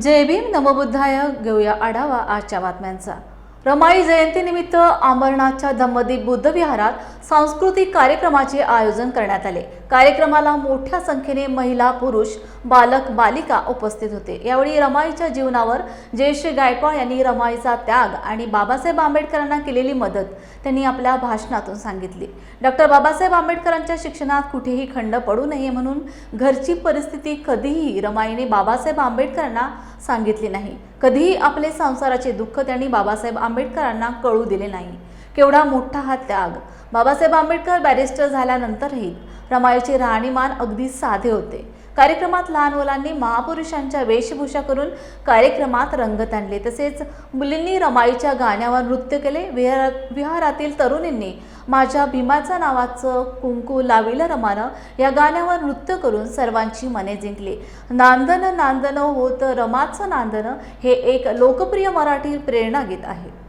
जय भीम नमबुद्धाय. घेऊया आढावा आजच्या बातम्यांचा. रमाई जयंतीनिमित्त अंबरनाथच्या धम्मदीप बुद्ध विहारात सांस्कृतिक कार्यक्रमाचे आयोजन करण्यात आले. कार्यक्रमाला मोठ्या संख्येने महिला पुरुष बालक बालिका उपस्थित होते. यावेळी रमाईच्या जीवनावर जयश्री गायकवाड यांनी रमाईचा त्याग आणि बाबासाहेब आंबेडकरांना केलेली मदत त्यांनी आपल्या भाषणातून सांगितली. डॉक्टर बाबासाहेब आंबेडकरांच्या शिक्षणात कुठेही खंड पडू नये म्हणून घरची परिस्थिती कधीही रमाईने बाबासाहेब आंबेडकरांना सांगितली नाही. कधीही आपले संसाराचे दुःख त्यांनी बाबासाहेब आंबेडकरांना कळू दिले नाही. केवढा मोठा हा त्याग. बाबासाहेब आंबेडकर बॅरिस्टर झाल्यानंतरही रमाईचे राहणीमान अगदी साधे होते. कार्यक्रमात लहान मुलांनी महापुरुषांच्या वेशभूषा करून कार्यक्रमात रंगत आणले तसेच मुलींनी रमाईच्या गाण्यावर नृत्य केले. विहारा विहारातील तरुणींनी माझ्या भीमाचं नावाचं कुंकू लाविलं रमानं. या गाण्यावर नृत्य करून सर्वांची मने जिंकली. नांदन नांदन होत रमाचं नांदन हे एक लोकप्रिय मराठी प्रेरणागीत आहे.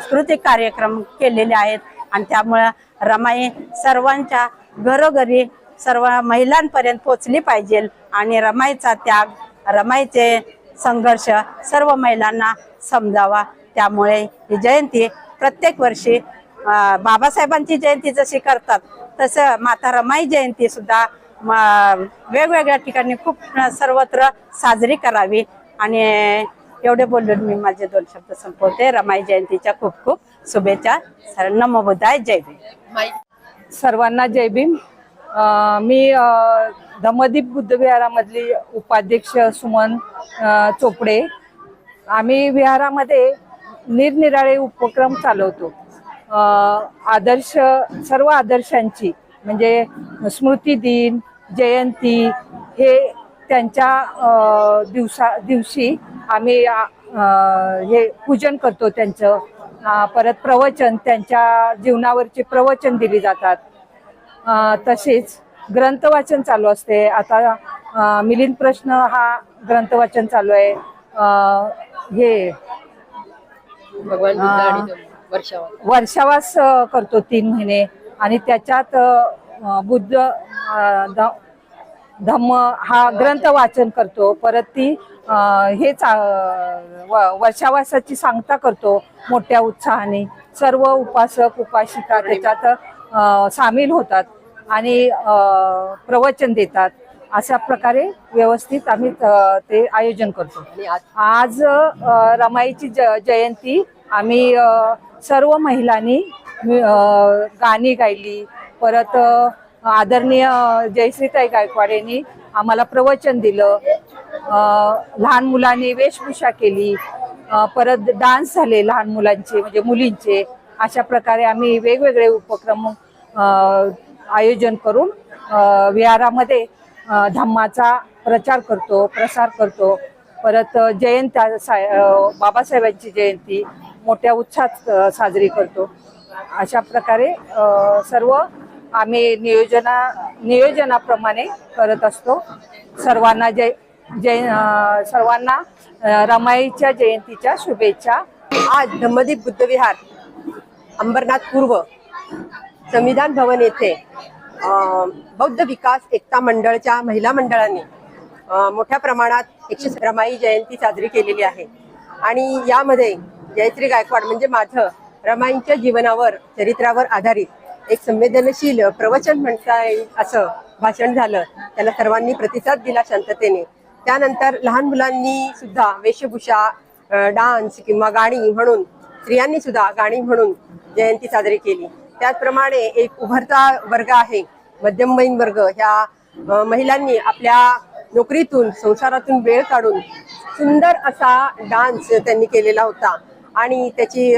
सांस्कृतिक कार्यक्रम केलेले आहेत आणि त्यामुळं रमाई सर्वांच्या घरोघरी सर्व महिलांपर्यंत पोचली पाहिजे आणि रमाईचा त्याग रमाईचे संघर्ष सर्व महिलांना समजावा. त्यामुळे ही जयंती प्रत्येक वर्षी बाबासाहेबांची जयंती जशी करतात तसं माता रमाई जयंती सुद्धा वेगवेगळ्या ठिकाणी खूप सर्वत्र साजरी करावी आणि एवढे बोलून मी माझे दोन शब्द संपवते. रमाई जयंतीच्या खूप खूप शुभेच्छा. सर नमो जय भीम. सर्वांना जय भीम. मी धमदीप बुद्धविहारामधली उपाध्यक्ष सुमन चोपडे. आम्ही विहारामध्ये निरनिराळे उपक्रम चालवतो. आदर्श सर्व आदर्शांची म्हणजे स्मृती दिन जयंती हे त्यांच्या दिवसा दिवशी आम्ही हे पूजन करतो त्यांचं. परत प्रवचन त्यांच्या जीवनावरची प्रवचन दिली जातात. तसेच ग्रंथ वाचन चालू असते. आता मिलिंद प्रश्न हा ग्रंथ वाचन चालू आहे. हे भगवान वर्षावास. करतो तीन महिने. आणि त्याच्यात बुद्ध धम्म हा ग्रंथ वाचन करतो. परत ती व- वर्षावासाची सांगता करतो मोठ्या उत्साहाने. सर्व उपासक उपासिका त्याच्यात सामील होतात आणि प्रवचन देतात. अशा प्रकारे व्यवस्थित आम्ही ते आयोजन करतो. आज रमाईची ज- जयंती. आम्ही सर्व महिलांनी गाणी गायली. परत आदरणीय जयश्रीताई गायकवाड यांनी आम्हाला प्रवचन दिलं. लहान मुलांनी वेशभूषा केली. परत डान्स झाले लहान मुलांचे म्हणजे मुलींचे. अशा प्रकारे आम्ही वेगवेगळे उपक्रम आयोजन करून विहारामध्ये धम्माचा प्रचार करतो प्रसार करतो. परत जयंत्या बाबासाहेबांची जयंती मोठ्या उत्साहात साजरी करतो. अशा प्रकारे सर्व आम्ही नियोजना नियोजनाप्रमाणे करत असतो. सर्वांना जय जय सर्वांना रमाईच्या जयंतीच्या शुभेच्छा. आज धम्मदीप बुद्धविहार अंबरनाथ पूर्व संविधान भवन येथे बौद्ध विकास एकता मंडळच्या महिला मंडळाने मोठ्या प्रमाणात एकशे रमाई जयंती साजरी केलेली आहे. आणि यामध्ये जयश्री गायकवाड म्हणजे माझं रमाईंच्या जीवनावर चरित्रावर आधारित एक संवेदनशील प्रवचन म्हणता येईल असं भाषण झालं. त्याला सर्वांनी प्रतिसाद दिला शांततेने. त्यानंतर लहान मुलांनी सुद्धा वेशभूषा डान्स किंवा गाणी म्हणून स्त्रियांनी सुद्धा गाणी म्हणून जयंती साजरी केली. त्याचप्रमाणे एक उभरता वर्ग आहे मध्यमवयीन वर्ग. ह्या महिलांनी आपल्या नोकरीतून संसारातून वेळ काढून सुंदर असा डान्स त्यांनी केलेला होता. आणि त्याची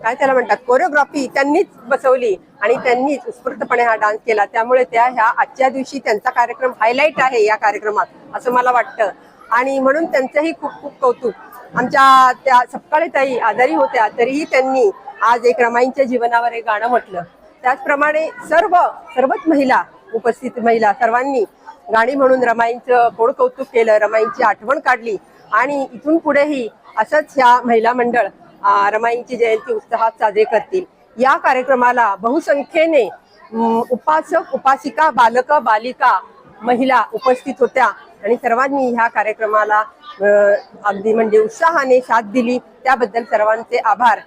काय त्याला म्हणतात? कोरिओग्राफी त्यांनीच बसवली आणि त्यांनीच उत्स्फूर्तपणे हा डान्स केला. त्यामुळे त्या ह्या आजच्या दिवशी त्यांचा कार्यक्रम हायलाईट आहे या कार्यक्रमात असं मला वाटतं. आणि म्हणून त्यांचंही खूप खूप कौतुक. आमच्या त्या सपकाळे ताई आजारी होत्या तरीही त्यांनी आज एक रमाईंच्या जीवनावर एक गाणं म्हटलं. त्याचप्रमाणे सर्व सर्वच महिला उपस्थित महिला सर्वांनी गाणी म्हणून रमाईंचं कोड कौतुक केलं रमाईंची आठवण काढली. आणि इथून पुढेही असंच ह्या महिला मंडळ रमाईंची जयंती उत्साहात साजरे करतील. या कार्यक्रमाला बहुसंख्येने उपासक उपासिका बालक बालिका महिला उपस्थित होत्या. आणि सर्वांनी ह्या कार्यक्रमाला अगदी म्हणजे उत्साहाने साथ दिली. त्याबद्दल सर्वांचे आभार.